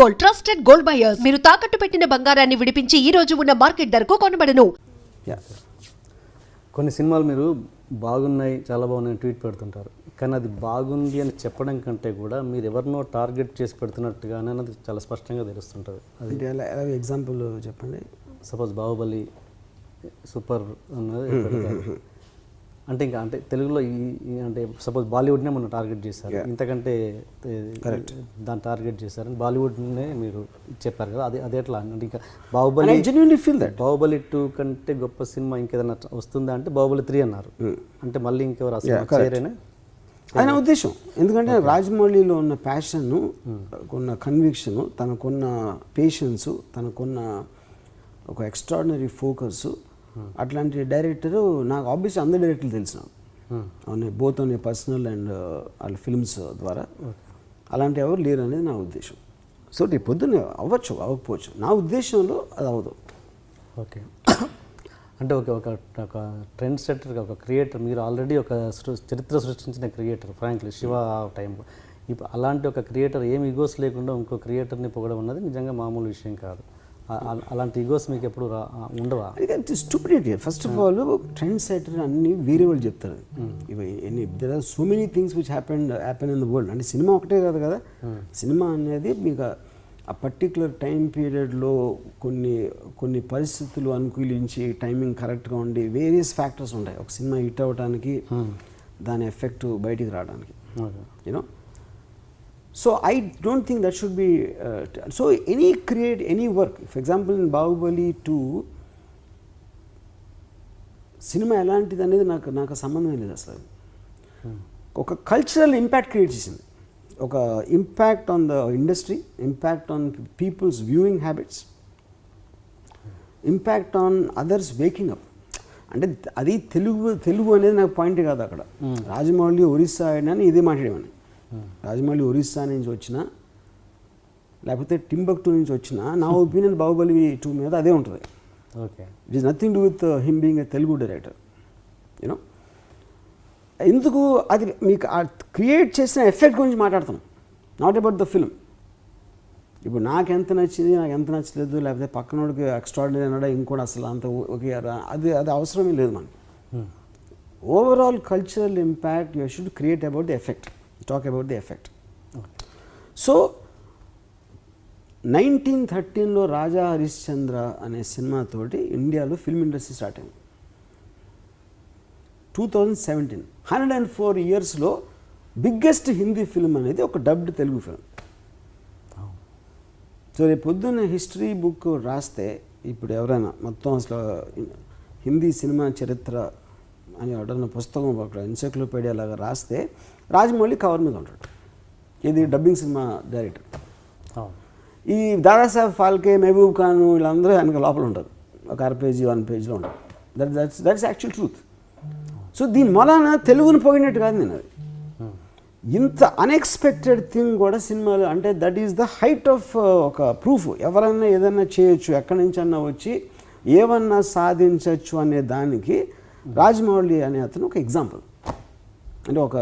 Gold trusted gold buyers మీరు తాకట్టు పెట్టిన బంగారాన్ని విడిపించి ఈ రోజు ఉన్న మార్కెట్ ధరకు కొనబడను. యా. కొన్ని సినిమాలు మీరు బాగున్నాయి చాలా బాగున్నాయి ట్వీట్ పెడుతుంటారు. కానీ అది బాగుంది అని చెప్పడం కంటే కూడా మీరు ఎవరినో టార్గెట్ చేసి పెడుతున్నట్టుగానే అన్నది చాలా స్పష్టంగా తెలుస్తుంటుంది. అది అంటే ఎలా ఎలా ఎగ్జాంపుల్ చెప్పండి. సపోజ్ బాహుబలి సూపర్ అన్నది అంటే ఇంకా అంటే తెలుగులో ఈ అంటే సపోజ్ బాలీవుడ్నే మనం టార్గెట్ చేశారు. ఇంతకంటే. దాన్ని టార్గెట్ చేశారు బాలీవుడ్నే మీరు చెప్పారు కదా. అది అది ఎట్లా? అంటే ఇంకా Baahubali genuinely feel that Baahubali two కంటే గొప్ప సినిమా ఇంకేదైనా వస్తుందా అంటే బాహుబలి త్రీ అన్నారు. అంటే మళ్ళీ ఇంకెవరు Hmm. అసలు correct. చేయరేనా అది నా ఉద్దేశం. ఎందుకంటే రాజమౌళిలో ఉన్న ప్యాషన్ ఉన్న కన్విక్షన్ తనకున్న పేషెన్స్ తనకున్న ఒక ఎక్స్ట్రాడినరీ ఫోకస్ అట్లాంటి డైరెక్టరు నాకు ఆబ్వియస్లీ అందరి డైరెక్టర్లు తెలిసిన అవును బోత్ అనే పర్సనల్ అండ్ వాళ్ళ ఫిల్మ్స్ ద్వారా. అలాంటి ఎవరు లేరు అనేది నా ఉద్దేశం. సో రేపు పొద్దున్న అవ్వచ్చు అవ్వకపోవచ్చు. నా ఉద్దేశంలో అది అవ్వదు. ఓకే అంటే ఒక ఒక ఒక ట్రెండ్ సెట్టర్ ఒక క్రియేటర్ మీరు ఆల్రెడీ ఒక చరిత్ర సృష్టించిన క్రియేటర్ ఫ్రాంక్లీ శివ టైం ఇప్పుడు అలాంటి ఒక క్రియేటర్ ఏమి ఈగోస్ లేకుండా ఇంకో క్రియేటర్ని పొగడం అన్నది నిజంగా మామూలు విషయం కాదు. అలాంటి ఈగోస్ మీకు ఎప్పుడు రా ఉండవా? Stupidity first of all trend setter అన్ని వేరే వాళ్ళు చెప్తారు ఇవి ఎన్ని there are so many things which happen happen in the world అంటే సినిమా ఒకటే కాదు కదా? సినిమా అనేది మీకు ఆ పర్టికులర్ టైం పీరియడ్లో కొన్ని కొన్ని పరిస్థితులు అనుకూలించి టైమింగ్ కరెక్ట్గా ఉండి వేరియస్ ఫ్యాక్టర్స్ ఉంటాయి. ఒక సినిమా హిట్ అవ్వడానికి దాని ఎఫెక్ట్ బయటికి రావడానికి. Know? So i don't think that should be uh, t- so any create any work for example in bahubali 2 సినిమా ఎలాంటిది అనేది నాకు నాకు సంబంధం లేదు అసలు. ఒక కల్చరల్ ఇంపాక్ట్ క్రియేట్ చేసింది. ఒక impact on the industry impact on people's viewing habits impact on others waking up అంటే అది తెలుగు తెలుగు అనేది నాకు పాయింట్ కాదు అక్కడ. రాజమౌళి ఒరిస్సా అని ఇదే మాట్లాడేవాడిని. రాజమౌళి ఒరిస్సా నుంచి వచ్చిన లేకపోతే టింబక్టూ నుంచి వచ్చిన నా ఒపీనియన్ బాహుబలి టూ మీద అదే ఉంటుంది. Okay. It is nothing to with him being a Telugu director you know ఎందుకు అది మీకు క్రియేట్ చేసిన ఎఫెక్ట్ గురించి మాట్లాడతాం నాట్ అబౌట్ ద ఫిల్మ్ ఇప్పుడు నాకు ఎంత నచ్చింది నాకు ఎంత నచ్చలేదు లేకపోతే పక్కనోడికి ఎక్స్ట్రాడినరీ అన్నాడా ఇంకోటి అసలు అంత ఓకే అది అది అవసరమే లేదు మనకి. Overall cultural impact you should create about the effect talk about the effect so nineteen థర్టీన్లో Raja Harishchandra అనే సినిమాతోటి ఇండియాలో ఫిల్మ్ ఇండస్ట్రీ స్టార్ట్ అయింది. Two thousand seventeen hundred and four ఇయర్స్లో బిగ్గెస్ట్ హిందీ ఫిల్మ్ అనేది ఒక డబ్డ్ తెలుగు ఫిల్మ్ సో రేపు పొద్దున్న హిస్టరీ బుక్ రాస్తే ఇప్పుడు ఎవరైనా మొత్తం అసలు హిందీ సినిమా చరిత్ర అని ఎవరైనా పుస్తకం ఒక ఎన్సైక్లోపీడియా లాగా రాస్తే రాజమౌళి కవర్ మీద ఉంటాడు. ఇది డబ్బింగ్ సినిమా డైరెక్టర్ ఈ దాదాసాహెబ్ ఫాల్కే మహబూబ్ ఖాన్ వీళ్ళందరూ వెనక లోపల ఉంటారు. ఒక అర పేజీ వన్ పేజీలో ఉంటారు. That that's that's actual truth so దీని మొలాన తెలుగుని పోయినట్టు కాదు నేను. అది ఇంత అన్ఎక్స్పెక్టెడ్ థింగ్ కూడా సినిమాలు అంటే that is the height of ఒక ప్రూఫ్ ఎవరన్నా ఏదన్నా చేయొచ్చు ఎక్కడి నుంచి అన్నా వచ్చి ఏమన్నా సాధించవచ్చు అనే దానికి రాజమౌళి అనే అతను ఒక ఎగ్జాంపుల్ అంటే ఒక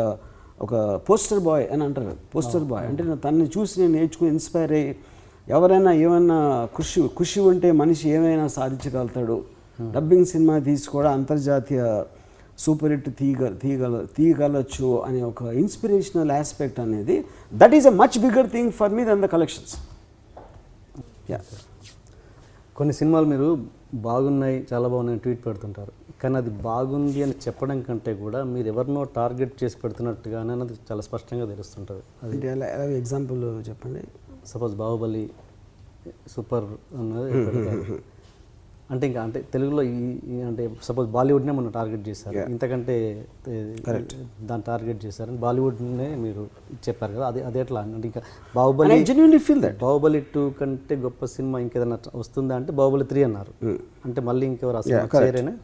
ఒక పోస్టర్ బాయ్ అని అంటారు పోస్టర్ బాయ్ అంటే తనని చూసి నేను నేర్చుకుని ఇన్స్పైర్ అయ్యి ఎవరైనా ఏమైనా కృషి కృషి ఉంటే మనిషి ఏమైనా సాధించగలుగుతాడు. డబ్బింగ్ సినిమా తీసి కూడా అంతర్జాతీయ సూపర్ హిట్ తీయగ తీయగల తీయగలచ్చు అనే ఒక ఇన్స్పిరేషనల్ ఆస్పెక్ట్ అనేది that is a much bigger thing for me than the collections yeah కొన్ని సినిమాలు మీరు బాగున్నాయి చాలా బాగున్నాయి ట్వీట్ పెడుతుంటారు. కానీ అది బాగుంది అని చెప్పడం కంటే కూడా మీరు ఎవరినో టార్గెట్ చేసి పెడుతున్నట్టుగానే అన్నది చాలా స్పష్టంగా తెలుస్తుంటుంది. అది ఎగ్జాంపుల్ చెప్పండి. సపోజ్ బాహుబలి సూపర్ అన్నది అంటే ఇంకా అంటే తెలుగులో ఈ అంటే సపోజ్ బాలీవుడ్నే మనం టార్గెట్ చేశారు. ఇంతకంటే. దాన్ని టార్గెట్ చేశారు బాలీవుడ్నే మీరు చెప్పారు కదా అది అది ఎట్లా? అంటే ఇంకా Baahubali genuinely feel that Baahubali two కంటే గొప్ప సినిమా ఇంకేదైనా వస్తుందా అంటే బాహుబలి త్రీ అన్నారు. అంటే మళ్ళీ ఇంకెవరు అసలు correct. చేయరేనా?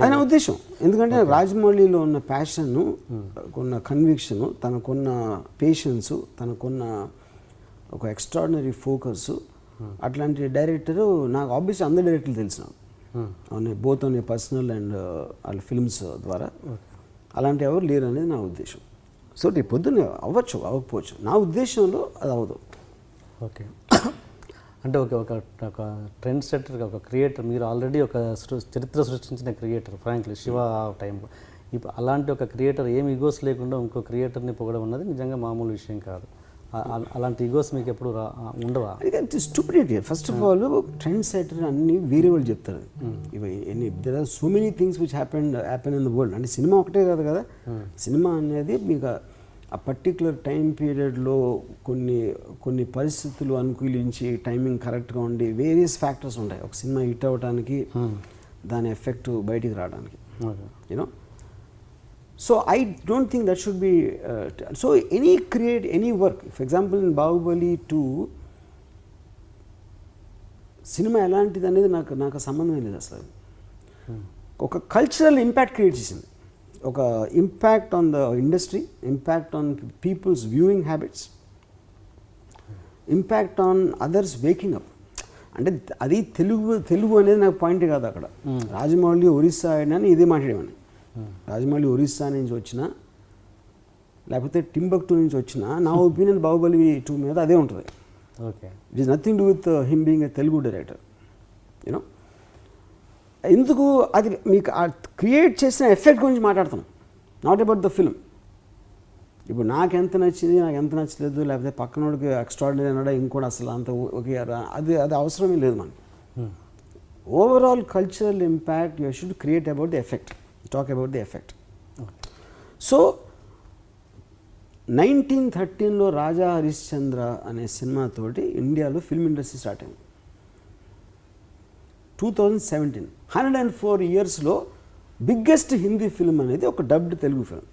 అది నా ఉద్దేశం. ఎందుకంటే రాజమౌళిలో ఉన్న ప్యాషన్ ఉన్న కన్విక్షన్ తనకున్న పేషెన్స్ తనకున్న ఒక ఎక్స్ట్రాడినరీ ఫోకస్ అట్లాంటి డైరెక్టరు నాకు ఆబ్వియస్లీ అందరి డైరెక్టర్లు తెలిసిన అవును బోత్ అనే పర్సనల్ అండ్ వాళ్ళ ఫిల్మ్స్ ద్వారా. అలాంటి ఎవరు లేరు అనేది నా ఉద్దేశం. సో రేపు పొద్దున్న అవ్వచ్చు అవ్వకపోవచ్చు. నా ఉద్దేశంలో అది అవ్వదు. ఓకే. అంటే ఓకే ఒక ఒక ట్రెండ్ సెట్టర్ ఒక క్రియేటర్ మీరు ఆల్రెడీ ఒక సృ- చరిత్ర సృష్టించిన క్రియేటర్ ఫ్రాంక్లీ శివ టైంలో ఇప్పుడు అలాంటి ఒక క్రియేటర్ ఏమి ఈగోస్ లేకుండా ఇంకో క్రియేటర్ని పొగడం అన్నది నిజంగా మామూలు విషయం కాదు. అలాంటి ఈగోస్ మీకు ఎప్పుడు ఉండవా? Stupidity first of all trend setter అన్ని వేరే వాళ్ళు చెప్తారు. ఇవి ఎన్ని there are so many things which happen happen in the world అంటే సినిమా ఒకటే కాదు కదా? సినిమా అనేది మీకు ఆ పర్టికులర్ టైం పీరియడ్లో కొన్ని కొన్ని పరిస్థితులు అనుకూలించి టైమింగ్ కరెక్ట్గా ఉండి వేరియస్ ఫ్యాక్టర్స్ ఉంటాయి. ఒక సినిమా హిట్ అవ్వడానికి దాని ఎఫెక్ట్ బయటికి రావడానికి. Know? So i don't think that should be uh, t- so any create any work for example in bahubali 2 సినిమా ఎలాంటిది అనేది నాకు నాకు సంబంధం లేదు అసలు ఒక కల్చరల్ ఇంపాక్ట్ క్రియేట్ చేసింది ఒక impact on the industry impact on people's viewing habits impact on others waking up అంటే అది తెలుగు తెలుగు అనేది నాకు పాయింట్ కాదు అక్కడ రాజమౌళి ఒరిస్సా అని ఇదే మాట్లాడేవాడిని రాజమౌళి ఒరిస్సా నుంచి వచ్చిన లేకపోతే టింబక్టూ నుంచి వచ్చిన నా ఒపీనియన్ బాహుబలి టూ మీద అదే ఉంటుంది. Okay. It is nothing do with him being a Telugu director you know ఎందుకు అది మీకు క్రియేట్ చేసిన ఎఫెక్ట్ గురించి మాట్లాడుతాం. నాట్ అబౌట్ ద ఫిల్మ్ ఇప్పుడు నాకు ఎంత నచ్చింది నాకు ఎంత నచ్చలేదు లేకపోతే పక్కనోడికి ఎక్స్ట్రాడినరీ అన్నాడా ఇంకోటి అసలు అంత ఓకే అది అది అవసరమే లేదు మనకి. Overall cultural impact you should create about the effect talk about the effect so nineteen థర్టీన్లో Raja Harishchandra అనే సినిమాతోటి ఇండియాలో ఫిల్మ్ ఇండస్ట్రీ స్టార్ట్ అయింది. Two thousand seventeen hundred and four ఇయర్స్లో బిగ్గెస్ట్ హిందీ ఫిల్మ్ అనేది ఒక డబ్డ్ తెలుగు ఫిల్మ్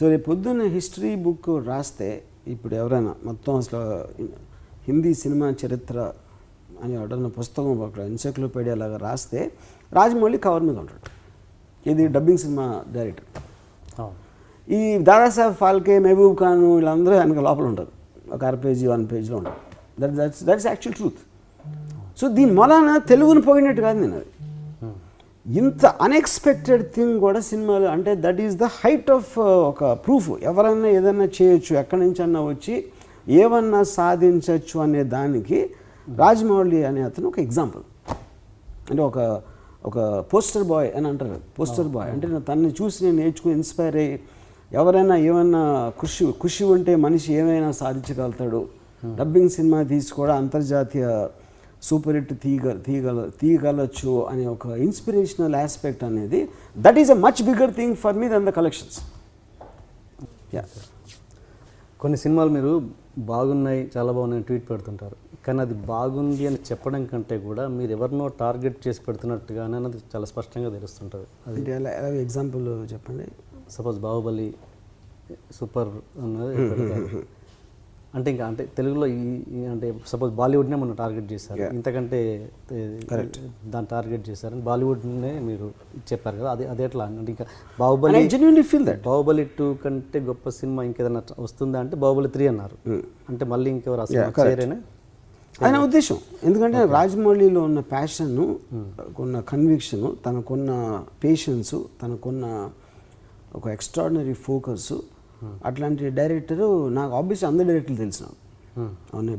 సో రేపు పొద్దున్న హిస్టరీ బుక్ రాస్తే ఇప్పుడు ఎవరైనా మొత్తం అసలు హిందీ సినిమా చరిత్ర అని ఎవడన్నా పుస్తకం ఒక ఎన్సైక్లోపీడియా లాగా రాస్తే రాజమౌళి కవర్ మీద ఉంటాడు. ఇది డబ్బింగ్ సినిమా డైరెక్టర్ ఈ దాదాసాహెబ్ ఫాల్కే మహబూబ్ ఖాన్ వీళ్ళందరూ వెనక లోపల ఉంటారు. ఒక అర పేజీ వన్ పేజీలో ఉంటారు. That that's that's actual truth so దీని మొలాన తెలుగుని పోయినట్టు కాదు నేను అది. ఇంత అన్ఎక్స్పెక్టెడ్ థింగ్ కూడా సినిమాలు అంటే that is the height of ఒక ప్రూఫ్ ఎవరన్నా ఏదన్నా చేయొచ్చు ఎక్కడి నుంచన్నా వచ్చి ఏమన్నా సాధించవచ్చు అనే దానికి రాజమౌళి అనే అతను ఒక ఎగ్జాంపుల్ అంటే ఒక ఒక పోస్టర్ బాయ్ అని అంటారు. పోస్టర్ బాయ్ అంటే నేను తనని చూసి నేను నేర్చుకుని ఇన్స్పైర్ అయ్యి ఎవరైనా ఏమైనా కృషి కృషి ఉంటే మనిషి ఏమైనా సాధించగలుగుతాడు. డబ్బింగ్ సినిమా తీసి కూడా అంతర్జాతీయ సూపర్ హిట్ తీయగ తీయగల తీయగలచ్చు అనే ఒక ఇన్స్పిరేషనల్ ఆస్పెక్ట్ అనేది that is a much bigger thing for me than the collections yeah కొన్ని సినిమాలు మీరు బాగున్నాయి చాలా బాగున్నాయి ట్వీట్ పెడుతుంటారు. కానీ అది బాగుంది అని చెప్పడం కంటే కూడా మీరు ఎవరినో టార్గెట్ చేసి పెడుతున్నట్టుగానే అన్నది చాలా స్పష్టంగా తెలుస్తుంటుంది. అది ఎగ్జాంపుల్ చెప్పండి. సపోజ్ బాహుబలి సూపర్ అన్నది అంటే ఇంకా అంటే తెలుగులో ఈ అంటే సపోజ్ బాలీవుడ్నే మనం టార్గెట్ చేశారు. ఇంతకంటే దాన్ని టార్గెట్ చేశారు బాలీవుడ్నే మీరు చెప్పారు కదా అది అది ఎట్లా అంటే ఇంకా Baahubali genuinely feel that Baahubali two కంటే గొప్ప సినిమా ఇంకేదైనా వస్తుందా అంటే బాహుబలి త్రీ అన్నారు. అంటే మళ్ళీ ఇంకెవరు అసలు. చేయరేనా? అది నా ఉద్దేశం. ఎందుకంటే రాజమౌళిలో ఉన్న ప్యాషన్ కొన్న కన్విక్షన్ తనకున్న పేషెన్స్ తనకున్న ఒక ఎక్స్ట్రాడినరీ ఫోకస్ అట్లాంటి డైరెక్టరు నాకు ఆబ్వియస్లీ అందరి డైరెక్టర్లు తెలిసిన Hmm. అవును